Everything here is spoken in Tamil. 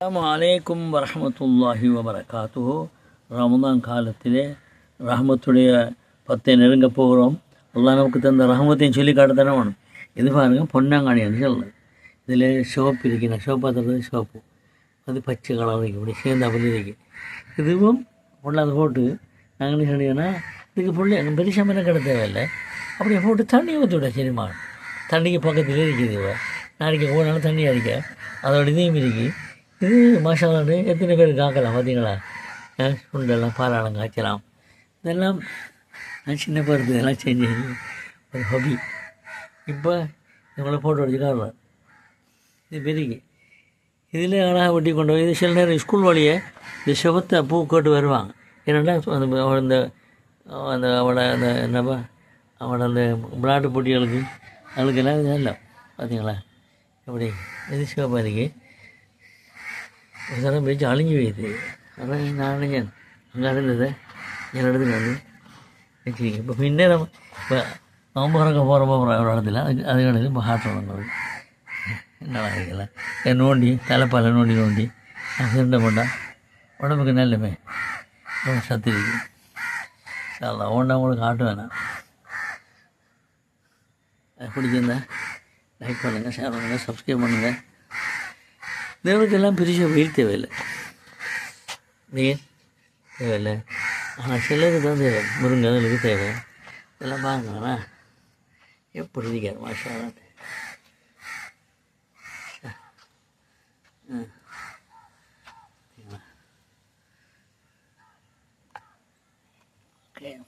அஸ்லாம் அலைக்கும் வரமத்துல்லாஹி வபரகாத்துஹு ரமதான் காலத்திலே ரஹமத்துடைய பத்தை நெருங்க போகிறோம் அல்லாஹ் நமக்கு தந்த ரஹமத்தையும் சொல்லி காட்டத்தானே வேணும் இது பாருங்க பொன்னாங்காணின்னு சொல்லுது இதில் ஷோப்பு இருக்கு நான் ஷோப் பார்த்துறது ஷோப்பு அது பச்சை கலர் இருக்கு இப்படி சேர்ந்தாப்புல இருக்கு இதுவும் பொண்ணாத போட்டு நாங்கள் என்ன சொன்னீங்கன்னா இதுக்கு புள்ள பெரிய மேலே கிட தேவையில்லை அப்படியே போட்டு தண்ணி ஊற்றி விட சரிம்மா தண்ணிக்கு பக்கத்தில் இருக்குது இவ நாளைக்கு போனாலும் தண்ணி அடிக்க அதோட இதையும் இருக்குது இது மசாலான்னு எத்தனை பேர் காக்கலாம் பார்த்தீங்களா சுண்டெல்லாம் பாலாளம் காய்ச்சலாம். இதெல்லாம் நான் சின்ன பருத்து இதெல்லாம் செஞ்சு ஒரு ஹாபி இப்போ இவங்களை போட்டு வச்சு காட்டுறேன். இது பெருகி. இதில் அழகாக வெட்டி கொண்டு போய் இது சில நேரம் ஸ்கூல் வழியே இந்த செவத்தை பூ கேட்டு வருவாங்க. ஏன்னா அந்த அவள் அந்த அவளை அந்த என்னப்பா அவளோட அந்த விளையாட்டு போட்டிகளுக்கு அவளுக்கெல்லாம் இது இல்லை. பார்த்தீங்களா எப்படி இது சிவப்பாக இருக்குது தடவை வச்சு அழிஞ்சு போயிடுது அதான் நான் அழிஞ்சேன் அங்கே இருந்தது என் இடத்துல வந்து வச்சுருக்கேன் இப்போ முன்னே நம்ம இப்போ நவம்பரங்க போகிறப்போ ஒரு இடத்துல அது அது கிடக்கு இப்போ ஹார்ட் ஒன்று என்னடா இருக்கல என் நோண்டி தலைப்பால் நோண்டி நோண்டி சிரண்டை போட்டால் உடம்புக்கு நல்லமே. ரொம்ப சத்து இருக்கு. அதெல்லாம் ஒன்றா உங்களுக்கு ஆட்டு வேணாம் பிடிச்சிருந்தா லைக் பண்ணுங்கள் ஷேர் பண்ணுங்கள் சப்ஸ்கிரைப் பண்ணுங்கள் தேவனுக்கெல்லாம் பெரிய வெயில் தேவையில்லை. வெயில் தேவையில்லை. ஆனால் சிலருக்கு தான் தேவை. முருங்கலுக்கு தேவை. இதெல்லாம் பாருங்களா எப்படி இருக்கார் மாஷா Okay.